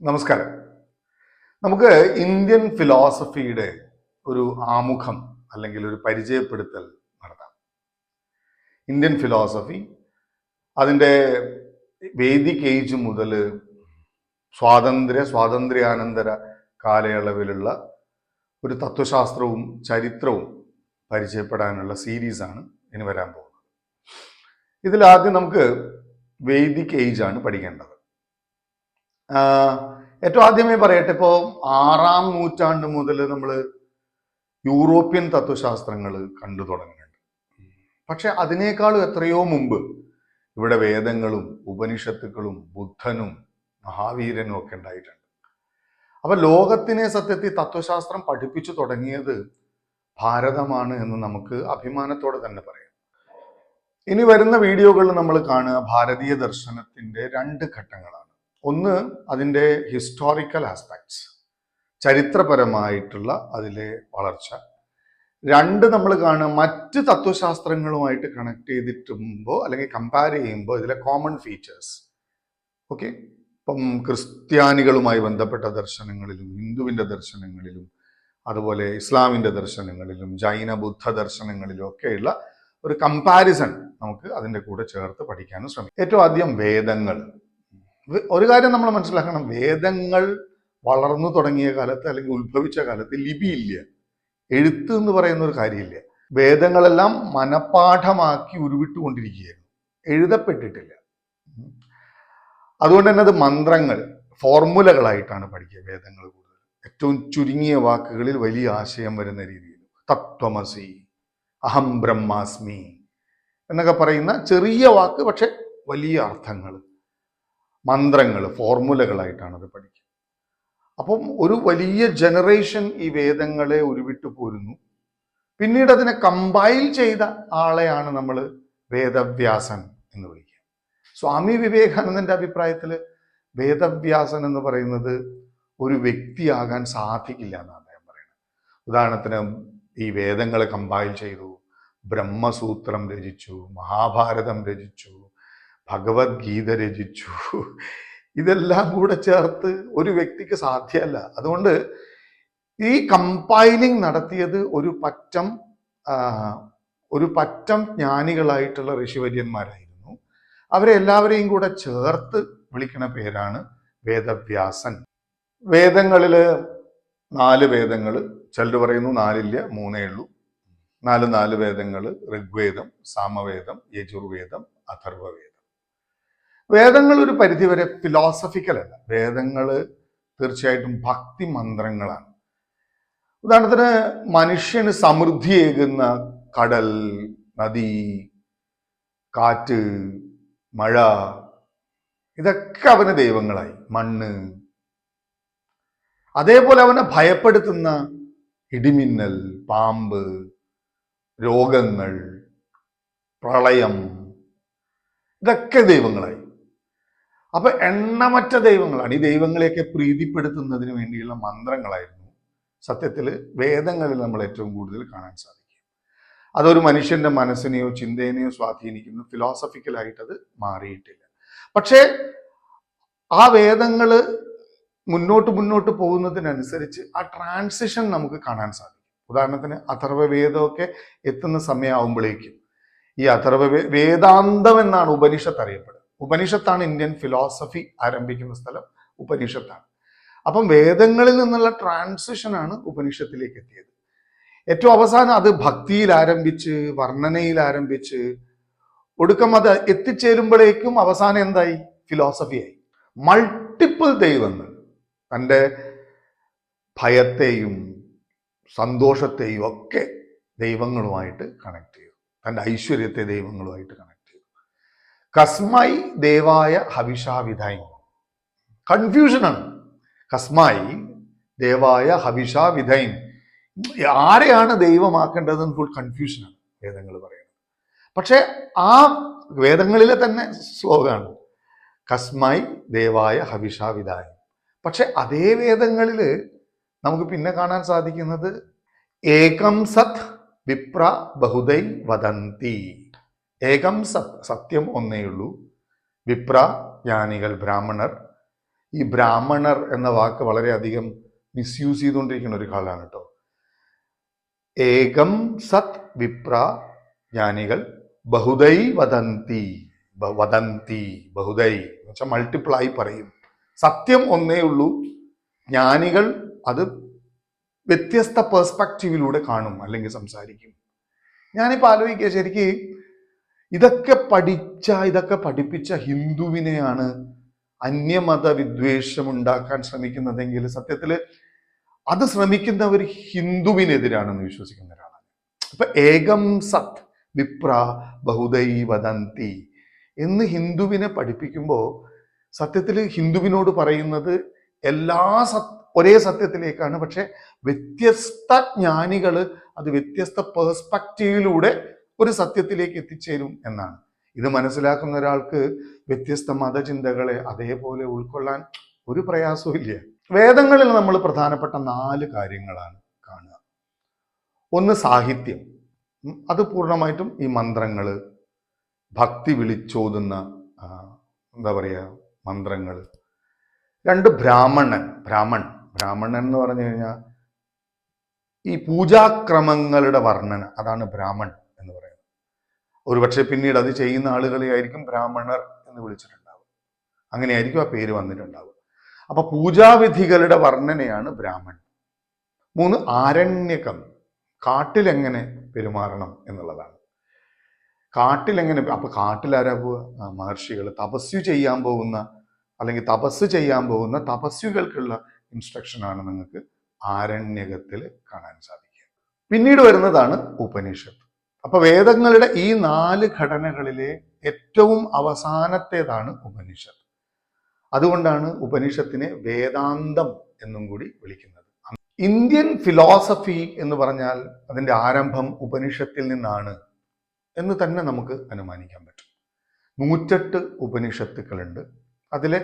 നമസ്കാരം. നമുക്ക് ഇന്ത്യൻ ഫിലോസഫിയുടെ ഒരു ആമുഖം അല്ലെങ്കിൽ ഒരു പരിചയപ്പെടുത്തൽ നടത്താം. ഇന്ത്യൻ ഫിലോസഫി അതിന്റെ വേദിക് ഏജ് മുതൽ സ്വാതന്ത്ര്യ സ്വാതന്ത്ര്യാനന്തര കാലയളവിലുള്ള ഒരു തത്വശാസ്ത്രവും ചരിത്രവും പരിചയപ്പെടാനുള്ള സീരീസാണ് ഇനി വരാൻ പോകുന്നത്. ഇതിലാദ്യം നമുക്ക് വേദിക് ഏജ് ആണ് പഠിക്കേണ്ടത്. ഏറ്റവും ആദ്യമേ പറയട്ടെ ഇപ്പോ ആറാം നൂറ്റാണ്ട് മുതൽ നമ്മൾ യൂറോപ്യൻ തത്വശാസ്ത്രങ്ങൾ കണ്ടു തുടങ്ങുന്നുണ്ട്. പക്ഷെ അതിനേക്കാളും എത്രയോ മുമ്പ് ഇവിടെ വേദങ്ങളും ഉപനിഷത്തുക്കളും ബുദ്ധനും മഹാവീരനും ഒക്കെ ഉണ്ടായിട്ടുണ്ട്. അപ്പൊ ലോകത്തിനെ സത്യത്തിൽ തത്വശാസ്ത്രം പഠിപ്പിച്ചു തുടങ്ങിയത് ഭാരതമാണ് എന്ന് നമുക്ക് അഭിമാനത്തോടെ തന്നെ പറയാം. ഇനി വരുന്ന വീഡിയോകളിൽ നമ്മൾ കാണുക ഭാരതീയ ദർശനത്തിന്റെ രണ്ട് ഘട്ടങ്ങളാണ്. ഒന്ന് അതിന്റെ ഹിസ്റ്റോറിക്കൽ ആസ്പെക്ട്സ് ചരിത്രപരമായിട്ടുള്ള അതിലെ വളർച്ച. രണ്ട് നമ്മൾ കാണുക മറ്റ് തത്വശാസ്ത്രങ്ങളുമായിട്ട് കണക്ട് ചെയ്തിട്ടുമ്പോൾ അല്ലെങ്കിൽ കമ്പയർ ചെയ്യുമ്പോൾ ഇതിലെ കോമൺ ഫീച്ചേഴ്സ് ഓക്കെ ഇപ്പം ക്രിസ്ത്യാനികളുമായി ബന്ധപ്പെട്ട ദർശനങ്ങളിലും ഹിന്ദുവിന്റെ ദർശനങ്ങളിലും അതുപോലെ ഇസ്ലാമിന്റെ ദർശനങ്ങളിലും ജൈന ബുദ്ധ ദർശനങ്ങളിലും ഒക്കെയുള്ള ഒരു കമ്പാരിസൺ നമുക്ക് അതിന്റെ കൂടെ ചേർത്ത് പഠിക്കാനും ശ്രമിക്കാം. ഏറ്റവും ആദ്യം വേദങ്ങൾ. ഒരു കാര്യം നമ്മൾ മനസ്സിലാക്കണം. വേദങ്ങൾ വളർന്നു തുടങ്ങിയ കാലത്ത് അല്ലെങ്കിൽ ഉത്ഭവിച്ച കാലത്ത് ലിപിയില്ല എഴുത്ത് എന്ന് പറയുന്ന ഒരു കാര്യമില്ല. വേദങ്ങളെല്ലാം മനപാഠമാക്കി ഉരുവിട്ടുകൊണ്ടിരിക്കുകയായിരുന്നു. എഴുതപ്പെട്ടിട്ടില്ല. അതുകൊണ്ട് തന്നെ അത് മന്ത്രങ്ങൾ ഫോർമുലകളായിട്ടാണ് പഠിക്കുക വേദങ്ങൾ കൂടുതൽ. ഏറ്റവും ചുരുങ്ങിയ വാക്കുകളിൽ വലിയ ആശയം വരുന്ന രീതിയിൽ. തത്വമസി അഹം ബ്രഹ്മാസ്മി എന്നൊക്കെ പറയുന്ന ചെറിയ വാക്ക് പക്ഷെ വലിയ അർത്ഥങ്ങൾ. മന്ത്രങ്ങൾ ഫോർമുലകളായിട്ടാണ് അത് പഠിക്കുക. അപ്പം ഒരു വലിയ ജനറേഷൻ ഈ വേദങ്ങളെ ഉരുവിട്ടു പോരുന്നു. പിന്നീട് അതിനെ കമ്പൈൽ ചെയ്ത ആളെയാണ് നമ്മൾ വേദവ്യാസൻ എന്ന് വിളിക്കുക. സ്വാമി വിവേകാനന്ദന്റെ അഭിപ്രായത്തിൽ വേദവ്യാസൻ എന്ന് പറയുന്നത് ഒരു വ്യക്തിയാകാൻ സാധിക്കില്ല എന്നാണ് അദ്ദേഹം പറയുന്നത്. ഉദാഹരണത്തിന് ഈ വേദങ്ങൾ കമ്പൈൽ ചെയ്തു ബ്രഹ്മസൂത്രം രചിച്ചു മഹാഭാരതം രചിച്ചു ഭഗവത്ഗീത രചിച്ചു. ഇതെല്ലാം കൂടെ ചേർത്ത് ഒരു വ്യക്തിക്ക് സാധ്യമല്ല. അതുകൊണ്ട് ഈ കമ്പൈലിംഗ് നടത്തിയത് ഒരു പറ്റം ഒരു പറ്റം ജ്ഞാനികളായിട്ടുള്ള ഋഷിവര്യന്മാരായിരുന്നു. അവരെ എല്ലാവരെയും കൂടെ ചേർത്ത് വിളിക്കുന്ന പേരാണ് വേദവ്യാസൻ. വേദങ്ങളിൽ നാല് വേദങ്ങൾ ചിലർ പറയുന്നു നാലില്ല മൂന്നേ ഉള്ളൂ. നാല് നാല് വേദങ്ങൾ ഋഗ്വേദം സാമവേദം യജുർവേദം അഥർവവേദം. വേദങ്ങൾ ഒരു പരിധിവരെ ഫിലോസഫിക്കൽ അല്ല. വേദങ്ങൾ തീർച്ചയായിട്ടും ഭക്തി മന്ത്രങ്ങളാണ്. ഉദാഹരണത്തിന് മനുഷ്യന് സമൃദ്ധിയേകുന്ന കടൽ നദി കാറ്റ് മഴ ഇതൊക്കെ അവന് ദൈവങ്ങളായി. മണ്ണ്. അതേപോലെ അവനെ ഭയപ്പെടുത്തുന്ന ഇടിമിന്നൽ പാമ്പ് രോഗങ്ങൾ പ്രളയം ഇതൊക്കെ ദൈവങ്ങളായി. അപ്പൊ എണ്ണമറ്റ ദൈവങ്ങളാണ്. ഈ ദൈവങ്ങളെയൊക്കെ പ്രീതിപ്പെടുത്തുന്നതിന് വേണ്ടിയുള്ള മന്ത്രങ്ങളായിരുന്നു. സത്യത്തിൽ വേദങ്ങളിൽ നമ്മൾ ഏറ്റവും കൂടുതൽ കാണാൻ സാധിക്കും. അതൊരു മനുഷ്യന്റെ മനസ്സിനെയോ ചിന്തയെയോ സ്വാധീനിക്കുന്നു ഫിലോസഫിക്കലായിട്ട് അത് മാറിയിട്ടില്ല. പക്ഷേ ആ വേദങ്ങൾ മുന്നോട്ട് മുന്നോട്ട് പോകുന്നതിനനുസരിച്ച് ആ ട്രാൻസിഷൻ നമുക്ക് കാണാൻ സാധിക്കും. ഉദാഹരണത്തിന് അഥർവവേദമൊക്കെ എത്തുന്ന സമയമാകുമ്പോഴേക്കും ഈ അഥർവ വേദാന്തം എന്നാണ് ഉപനിഷത്ത് അറിയപ്പെടുന്നത്. ഉപനിഷത്താണ് ഇന്ത്യൻ ഫിലോസഫി ആരംഭിക്കുന്ന സ്ഥലം ഉപനിഷത്താണ്. അപ്പം വേദങ്ങളിൽ നിന്നുള്ള ട്രാൻസിഷനാണ് ഉപനിഷത്തിലേക്ക് എത്തിയത്. ഏറ്റവും അവസാനം അത് ഭക്തിയിൽ ആരംഭിച്ച് വർണനയിൽ ആരംഭിച്ച് ഒടുക്കം അത് എത്തിച്ചേരുമ്പോഴേക്കും അവസാനം എന്തായി? ഫിലോസഫിയായി മൾട്ടിപ്പിൾ ദൈവങ്ങൾ തന്റെ ഭയത്തെയും സന്തോഷത്തെയും ഒക്കെ ദൈവങ്ങളുമായിട്ട് കണക്ട് ചെയ്തു. തന്റെ ഐശ്വര്യത്തെ ദൈവങ്ങളുമായിട്ട് കണക്ട് കസ്മായി ദേവായ ഹവിഷാവിധായി കൺഫ്യൂഷനാണ് കസ്മായി ദേവായ ഹവിഷാവിധൈൻ ആരെയാണ് ദൈവമാക്കേണ്ടതെന്ന് ഫുൾ കൺഫ്യൂഷനാണ് വേദങ്ങൾ പറയുന്നത്. പക്ഷെ ആ വേദങ്ങളിലെ തന്നെ ശ്ലോകമാണ്. കസ്മായി ദേവായ ഹവിഷാവിധായി പക്ഷെ അതേ വേദങ്ങളിൽ നമുക്ക് പിന്നെ കാണാൻ സാധിക്കുന്നത് ഏകം സത് വിപ്ര ബഹുദൈ വദന്തി. ഏകം സത് സത്യം ഒന്നേയുള്ളൂ വിപ്ര ജ്ഞാനികൾ ബ്രാഹ്മണർ. ഈ ബ്രാഹ്മണർ എന്ന വാക്ക് വളരെയധികം മിസ്യൂസ് ചെയ്തുകൊണ്ടിരിക്കുന്ന ഒരു കാലമാണ് കേട്ടോ. ഏകം സത് വിപ്ര ജ്ഞാനികൾ ബഹുദൈ വദന്തി. വദന്തി ബഹുദൈ എന്ന് വെച്ചാൽ മൾട്ടിപ്ലായി പറയും. സത്യം ഒന്നേ ഉള്ളൂ. ജ്ഞാനികൾ അത് വ്യത്യസ്ത പേഴ്സ്പെക്റ്റീവിലൂടെ കാണും അല്ലെങ്കിൽ സംസാരിക്കും. ഞാനിപ്പോൾ ആലോചിക്കുക ശരിക്ക് ഇതൊക്കെ പഠിച്ച ഇതൊക്കെ പഠിപ്പിച്ച ഹിന്ദുവിനെയാണ് അന്യമത വിദ്വേഷം ഉണ്ടാക്കാൻ ശ്രമിക്കുന്നതെങ്കിൽ സത്യത്തിൽ അത് ശ്രമിക്കുന്നവർ ഹിന്ദുവിനെതിരാണെന്ന് വിശ്വസിക്കുന്ന ഒരാളാണ്. ഇപ്പൊ ഏകം സത് വിപ്ര ബഹുദൈവദന്തി എന്ന് ഹിന്ദുവിനെ പഠിപ്പിക്കുമ്പോൾ സത്യത്തിൽ ഹിന്ദുവിനോട് പറയുന്നത് എല്ലാ സത് ഒരേ സത്യത്തിലേക്കാണ്. പക്ഷെ വ്യത്യസ്ത ജ്ഞാനികൾ അത് വ്യത്യസ്ത പേഴ്സ്പെക്റ്റീവിലൂടെ ഒരു സത്യത്തിലേക്ക് എത്തിച്ചേരും എന്നാണ്. ഇത് മനസ്സിലാക്കുന്ന ഒരാൾക്ക് വ്യത്യസ്ത മതചിന്തകളെ അതേപോലെ ഉൾക്കൊള്ളാൻ ഒരു പ്രയാസവും ഇല്ല. വേദങ്ങളിൽ നമ്മൾ പ്രധാനപ്പെട്ട നാല് കാര്യങ്ങളാണ് കാണുക. ഒന്ന് സാഹിത്യം. അത് പൂർണമായിട്ടും ഈ മന്ത്രങ്ങൾ ഭക്തി വിളിച്ചോതുന്ന എന്താ പറയുക മന്ത്രങ്ങൾ രണ്ട് ബ്രാഹ്മണൻ ബ്രാഹ്മൺ ബ്രാഹ്മണൻ എന്ന് പറഞ്ഞു കഴിഞ്ഞാൽ ഈ പൂജാക്രമങ്ങളുടെ വർണന അതാണ് ബ്രാഹ്മൺ. ഒരുപക്ഷെ പിന്നീട് അത് ചെയ്യുന്ന ആളുകളെ ആയിരിക്കും ബ്രാഹ്മണർ എന്ന് വിളിച്ചിട്ടുണ്ടാവുക. അങ്ങനെയായിരിക്കും ആ പേര് വന്നിട്ടുണ്ടാവുക. അപ്പൊ പൂജാവിധികളുടെ വർണനയാണ് ബ്രാഹ്മൺ മൂന്ന് ആരണ്യകം. കാട്ടിലെങ്ങനെ പെരുമാറണം എന്നുള്ളതാണ്. കാട്ടിലെങ്ങനെ അപ്പൊ കാട്ടിലാരാ പോവുക? മഹർഷികൾ. തപസ്സു ചെയ്യാൻ പോകുന്ന അല്ലെങ്കിൽ തപസ് ചെയ്യാൻ പോകുന്ന തപസ്വികൾക്കുള്ള ഇൻസ്ട്രക്ഷനാണ് നിങ്ങൾക്ക് ആരണ്യകത്തിൽ കാണാൻ സാധിക്കുക. പിന്നീട് വരുന്നതാണ് ഉപനിഷത്ത്. അപ്പൊ വേദങ്ങളുടെ ഈ നാല് ഘടനകളിലെ ഏറ്റവും അവസാനത്തേതാണ് ഉപനിഷത്ത്. അതുകൊണ്ടാണ് ഉപനിഷത്തിനെ വേദാന്തം എന്നും കൂടി വിളിക്കുന്നത്. ഇന്ത്യൻ ഫിലോസഫി എന്ന് പറഞ്ഞാൽ അതിന്റെ ആരംഭം ഉപനിഷത്തിൽ നിന്നാണ് എന്ന് തന്നെ നമുക്ക് അനുമാനിക്കാൻ പറ്റും. നൂറ്റെട്ട് ഉപനിഷത്തുക്കളുണ്ട് അതിലെ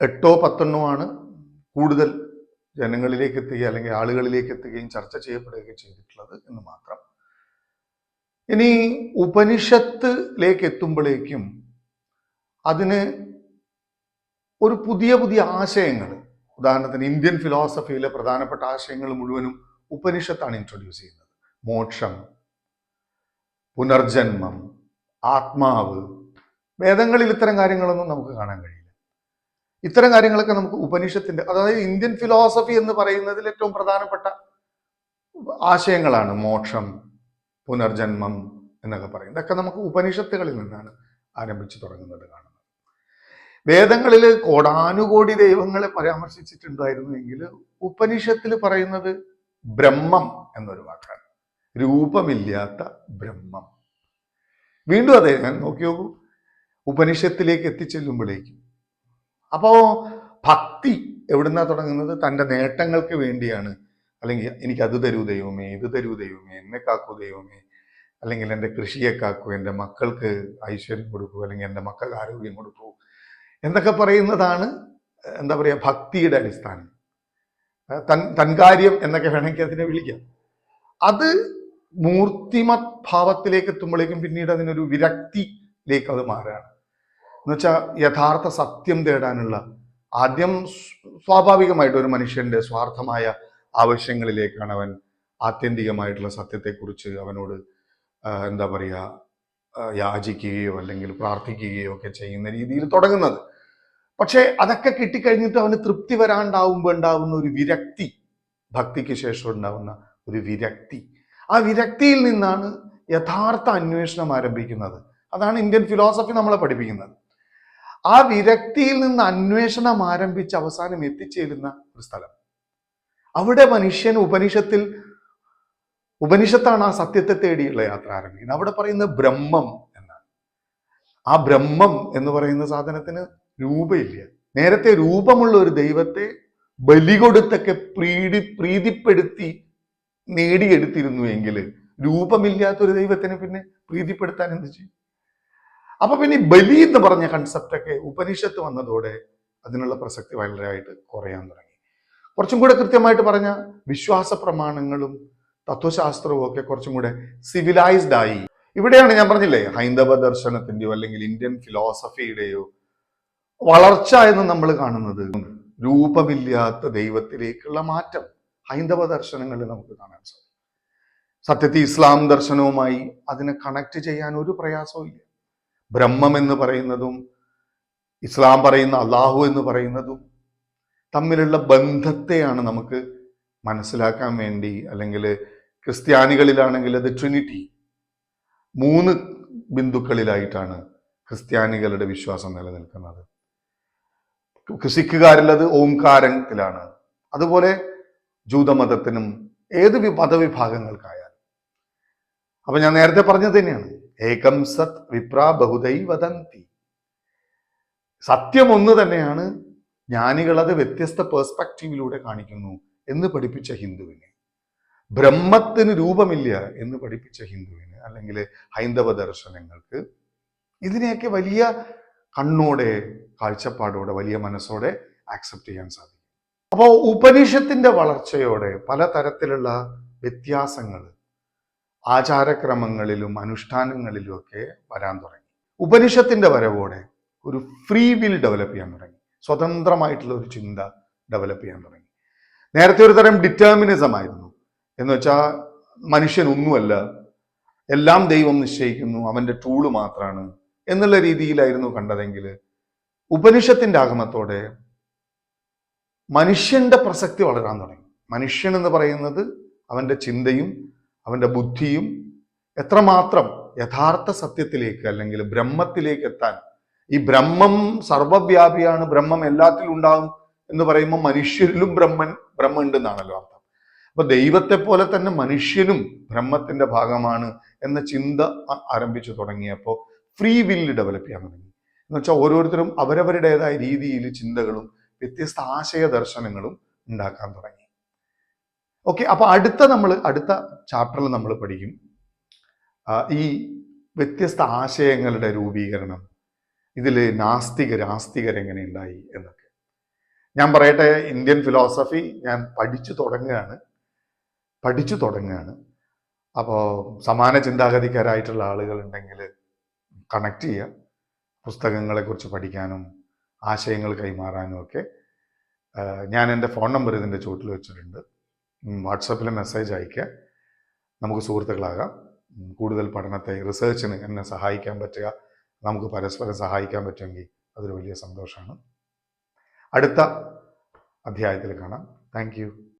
എട്ടോ പത്തെണ്ണോ ആണ് കൂടുതൽ ജനങ്ങളിലേക്ക് എത്തുകയും അല്ലെങ്കിൽ ആളുകളിലേക്ക് എത്തുകയും ചർച്ച ചെയ്യപ്പെടുകയും ചെയ്തിട്ടുള്ളത് എന്ന് മാത്രം ഇനി ഉപനിഷത്തിലേക്ക് എത്തുമ്പോഴേക്കും അതിന് ഒരു പുതിയ പുതിയ ആശയങ്ങൾ. ഉദാഹരണത്തിന് ഇന്ത്യൻ ഫിലോസഫിയിലെ പ്രധാനപ്പെട്ട ആശയങ്ങൾ മുഴുവനും ഉപനിഷത്താണ് ഇൻട്രൊഡ്യൂസ് ചെയ്യുന്നത്. മോക്ഷം പുനർജന്മം ആത്മാവ്. വേദങ്ങളിൽ ഇത്തരം കാര്യങ്ങളൊന്നും നമുക്ക് കാണാൻ കഴിയില്ല. ഇത്തരം കാര്യങ്ങളൊക്കെ നമുക്ക് ഉപനിഷത്തിന്റെ അതായത് ഇന്ത്യൻ ഫിലോസഫി എന്ന് പറയുന്നതിൽ ഏറ്റവും പ്രധാനപ്പെട്ട ആശയങ്ങളാണ് മോക്ഷം പുനർജന്മം എന്നൊക്കെ പറയും. ഇതൊക്കെ നമുക്ക് ഉപനിഷത്തുകളിൽ നിന്നാണ് ആരംഭിച്ചു തുടങ്ങുന്നത് കാണുന്നത്. വേദങ്ങളിൽ കോടാനുകോടി ദൈവങ്ങളെ പരാമർശിച്ചിട്ടുണ്ടായിരുന്നുവെങ്കിൽ ഉപനിഷത്തിൽ പറയുന്നത് ബ്രഹ്മം എന്നൊരു വാക്കാണ്. രൂപമില്ലാത്ത ബ്രഹ്മം. വീണ്ടും അതെ ഞാൻ നോക്കി നോക്കൂ. ഉപനിഷത്തിലേക്ക് എത്തിച്ചെല്ലുമ്പോഴേക്കും. അപ്പോ ഭക്തി എവിടുന്നാ തുടങ്ങുന്നത്? തന്റെ നേട്ടങ്ങൾക്ക് വേണ്ടിയാണ് അല്ലെങ്കിൽ എനിക്ക് അത് തരൂ ദൈവമേ ഇത് തരൂ ദൈവമേ എന്നെ കാക്കൂ ദൈവമേ അല്ലെങ്കിൽ എന്റെ കൃഷിയെ കാക്കൂ എന്റെ മക്കൾക്ക് ഐശ്വര്യം കൊടുക്കൂ അല്ലെങ്കിൽ എന്റെ മക്കൾക്ക് ആരോഗ്യം കൊടുക്കൂ എന്നൊക്കെ പറയുന്നതാണ് എന്താ പറയുക ഭക്തിയുടെ അടിസ്ഥാനം. തൻ തൻകാര്യം എന്നൊക്കെ വേണമെങ്കിൽ അതിനെ വിളിക്കാം. അത് മൂർത്തിമത് ഭാവത്തിലേക്ക് എത്തുമ്പോഴേക്കും പിന്നീട് അതിനൊരു വിരക്തിയിലേക്ക് അത് മാറുകയാണ്. എന്നുവെച്ചാൽ യഥാർത്ഥ സത്യം തേടാനുള്ള ആദ്യം സ്വാഭാവികമായിട്ട് ഒരു മനുഷ്യന്റെ സ്വാർത്ഥമായ ആവശ്യങ്ങളിലേക്കാണ് അവൻ ആത്യന്തികമായിട്ടുള്ള സത്യത്തെക്കുറിച്ച് അവനോട് എന്താ പറയുക യാചിക്കുകയോ അല്ലെങ്കിൽ പ്രാർത്ഥിക്കുകയോ ഒക്കെ ചെയ്യുന്ന രീതിയിൽ തുടങ്ങുന്നത്. പക്ഷേ അതൊക്കെ കിട്ടിക്കഴിഞ്ഞിട്ട് അവന് തൃപ്തി വരാണ്ടാവുമ്പോൾ ഉണ്ടാവുന്ന ഒരു വിരക്തി ഭക്തിക്ക് ശേഷം ഉണ്ടാവുന്ന ഒരു വിരക്തി. ആ വിരക്തിയിൽ നിന്നാണ് യഥാർത്ഥ അന്വേഷണം ആരംഭിക്കുന്നത്. അതാണ് ഇന്ത്യൻ ഫിലോസഫി നമ്മളെ പഠിപ്പിക്കുന്നത്. ആ വിരക്തിയിൽ നിന്ന് അന്വേഷണം ആരംഭിച്ച് അവസാനം എത്തിച്ചേരുന്ന ഒരു സ്ഥലം. അവിടെ മനുഷ്യൻ ഉപനിഷത്തിൽ ഉപനിഷത്താണ് ആ സത്യത്തെ തേടിയുള്ള യാത്ര ആരംഭിക്കുന്നത് അവിടെ പറയുന്ന ബ്രഹ്മം എന്നാണ്. ആ ബ്രഹ്മം എന്ന് പറയുന്ന സാധനത്തിന് രൂപയില്ല. നേരത്തെ രൂപമുള്ള ഒരു ദൈവത്തെ ബലി കൊടുത്തൊക്കെ പ്രീതി പ്രീതിപ്പെടുത്തി നേടിയെടുത്തിരുന്നു എങ്കിൽ രൂപമില്ലാത്തൊരു ദൈവത്തിനെ പിന്നെ പ്രീതിപ്പെടുത്താൻ എന്ത് ചെയ്യും? അപ്പൊ പിന്നെ ബലി എന്ന് പറഞ്ഞ കൺസെപ്റ്റൊക്കെ ഉപനിഷത്ത് വന്നതോടെ അതിനുള്ള പ്രസക്തി വളരെയായിട്ട് കുറയാൻ തുടങ്ങി. കുറച്ചും കൂടെ കൃത്യമായിട്ട് പറഞ്ഞ വിശ്വാസ പ്രമാണങ്ങളും തത്വശാസ്ത്രവും ഒക്കെ കുറച്ചും കൂടെ സിവിലൈസ്ഡ് ആയി. ഇവിടെയാണ് ഞാൻ പറഞ്ഞില്ലേ ഹൈന്ദവ ദർശനത്തിന്റെയോ അല്ലെങ്കിൽ ഇന്ത്യൻ ഫിലോസഫിയുടെയോ വളർച്ച എന്ന് നമ്മൾ കാണുന്നത്. രൂപമില്ലാത്ത ദൈവത്തിലേക്കുള്ള മാറ്റം ഹൈന്ദവ ദർശനങ്ങളിൽ നമുക്ക് കാണാൻ സാധിക്കും. സത്യത്തിൽ ഇസ്ലാം ദർശനവുമായി അതിനെ കണക്ട് ചെയ്യാൻ ഒരു പ്രയാസവും ഇല്ല. ബ്രഹ്മം എന്ന് പറയുന്നതും ഇസ്ലാം പറയുന്ന അള്ളാഹു എന്ന് പറയുന്നതും തമ്മിലുള്ള ബന്ധത്തെയാണ് നമുക്ക് മനസ്സിലാക്കാൻ വേണ്ടി അല്ലെങ്കിൽ ക്രിസ്ത്യാനികളിലാണെങ്കിൽ അത് ട്രിനിറ്റി. മൂന്ന് ബിന്ദുക്കളിലായിട്ടാണ് ക്രിസ്ത്യാനികളുടെ വിശ്വാസം നിലനിൽക്കുന്നത്. സിഖുകാരിലത് ഓംകാരത്തിലാണ്. അതുപോലെ ജൂതമതത്തിനും ഏത് മതവിഭാഗങ്ങൾക്കായാലും. അപ്പൊ ഞാൻ നേരത്തെ പറഞ്ഞത് തന്നെയാണ്. ഏകം സത് വിപ്ര ബഹുദൈ വദന്തി സത്യം ഒന്ന് തന്നെയാണ് ജ്ഞാനികൾ അത് വ്യത്യസ്ത പേഴ്സ്പെക്റ്റീവിലൂടെ കാണിക്കുന്നു എന്ന് പഠിപ്പിച്ച ഹിന്ദുവിനെ. ബ്രഹ്മത്തിന് രൂപമില്ല എന്ന് പഠിപ്പിച്ച ഹിന്ദുവിന് അല്ലെങ്കിൽ ഹൈന്ദവ ദർശനങ്ങൾക്ക്. ഇതിനെയൊക്കെ വലിയ കണ്ണോടെ കാഴ്ചപ്പാടോടെ വലിയ മനസ്സോടെ ആക്സെപ്റ്റ് ചെയ്യാൻ സാധിക്കും. അപ്പോൾ ഉപനിഷത്തിന്റെ വളർച്ചയോടെ പലതരത്തിലുള്ള വ്യത്യാസങ്ങൾ ആചാരക്രമങ്ങളിലും അനുഷ്ഠാനങ്ങളിലും ഒക്കെ വരാൻ തുടങ്ങി. ഉപനിഷത്തിന്റെ വരവോടെ ഒരു ഫ്രീ വിൽ ഡെവലപ്പ് ചെയ്യാൻ തുടങ്ങി. സ്വതന്ത്രമായിട്ടുള്ള ഒരു ചിന്ത ഡെവലപ്പ് ചെയ്യാൻ തുടങ്ങി. നേരത്തെ ഒരു തരം ഡിറ്റർമിനിസം ആയിരുന്നു. എന്ന് വെച്ചാൽ മനുഷ്യൻ ഒന്നുമല്ല എല്ലാം ദൈവം നിശ്ചയിക്കുന്നു അവന്റെ ടൂൾ മാത്രമാണ് എന്നുള്ള രീതിയിലായിരുന്നു കണ്ടതെങ്കിൽ ഉപനിഷത്തിന്റെ ആഗമത്തോടെ മനുഷ്യന്റെ പ്രസക്തി വളരാൻ തുടങ്ങി. മനുഷ്യൻ എന്ന് പറയുന്നത് അവന്റെ ചിന്തയും അവന്റെ ബുദ്ധിയും എത്രമാത്രം യഥാർത്ഥ സത്യത്തിലേക്ക് അല്ലെങ്കിൽ ബ്രഹ്മത്തിലേക്ക് എത്താൻ ഈ ബ്രഹ്മം സർവവ്യാപിയാണ് ബ്രഹ്മം എല്ലാത്തിലും ഉണ്ടാകും എന്ന് പറയുമ്പോൾ മനുഷ്യരിലും ബ്രഹ്മൻ ബ്രഹ്മം ഉണ്ടെന്നാണല്ലോ അർത്ഥം. അപ്പൊ ദൈവത്തെ പോലെ തന്നെ മനുഷ്യനും ബ്രഹ്മത്തിന്റെ ഭാഗമാണ് എന്ന ചിന്ത ആരംഭിച്ചു തുടങ്ങിയപ്പോൾ ഫ്രീ വില്ല് ഡെവലപ്പ് ചെയ്യാൻ തുടങ്ങി. എന്ന് വെച്ചാൽ ഓരോരുത്തരും അവരവരുടേതായ രീതിയിൽ ചിന്തകളും വ്യത്യസ്ത ആശയ ദർശനങ്ങളും ഉണ്ടാക്കാൻ തുടങ്ങി. ഓക്കെ അപ്പൊ അടുത്ത നമ്മൾ അടുത്ത ചാപ്റ്ററിൽ നമ്മൾ പഠിക്കും. ഈ വ്യത്യസ്ത ആശയങ്ങളുടെ രൂപീകരണം. ഇതിൽ നാസ്തികർ ആസ്തികർ എങ്ങനെ ഉണ്ടായി എന്നൊക്കെ. ഞാൻ പറയട്ടെ ഇന്ത്യൻ ഫിലോസഫി ഞാൻ പഠിച്ചു തുടങ്ങുകയാണ്. പഠിച്ചു തുടങ്ങുകയാണ്. അപ്പോൾ സമാന ചിന്താഗതിക്കാരായിട്ടുള്ള ആളുകൾ ഉണ്ടെങ്കിൽ കണക്ട് ചെയ്യുക പുസ്തകങ്ങളെക്കുറിച്ച് പഠിക്കാനും ആശയങ്ങൾ കൈമാറാനും ഒക്കെ. ഞാൻ എന്റെ ഫോൺ നമ്പർ ഇതിന്റെ ചുവട്ടിൽ വെച്ചിട്ടുണ്ട്. വാട്സപ്പിൽ മെസ്സേജ് അയക്കുക നമുക്ക് സുഹൃത്തുക്കളാകാം. കൂടുതൽ പഠനത്തെ റിസർച്ചിന് എന്നെ സഹായിക്കാൻ പറ്റുക. നമുക്ക് പരസ്പരം സഹായിക്കാൻ പറ്റുമെങ്കിൽ അതൊരു വലിയ സന്തോഷമാണ്. അടുത്ത അധ്യായത്തിൽ കാണാം. താങ്ക്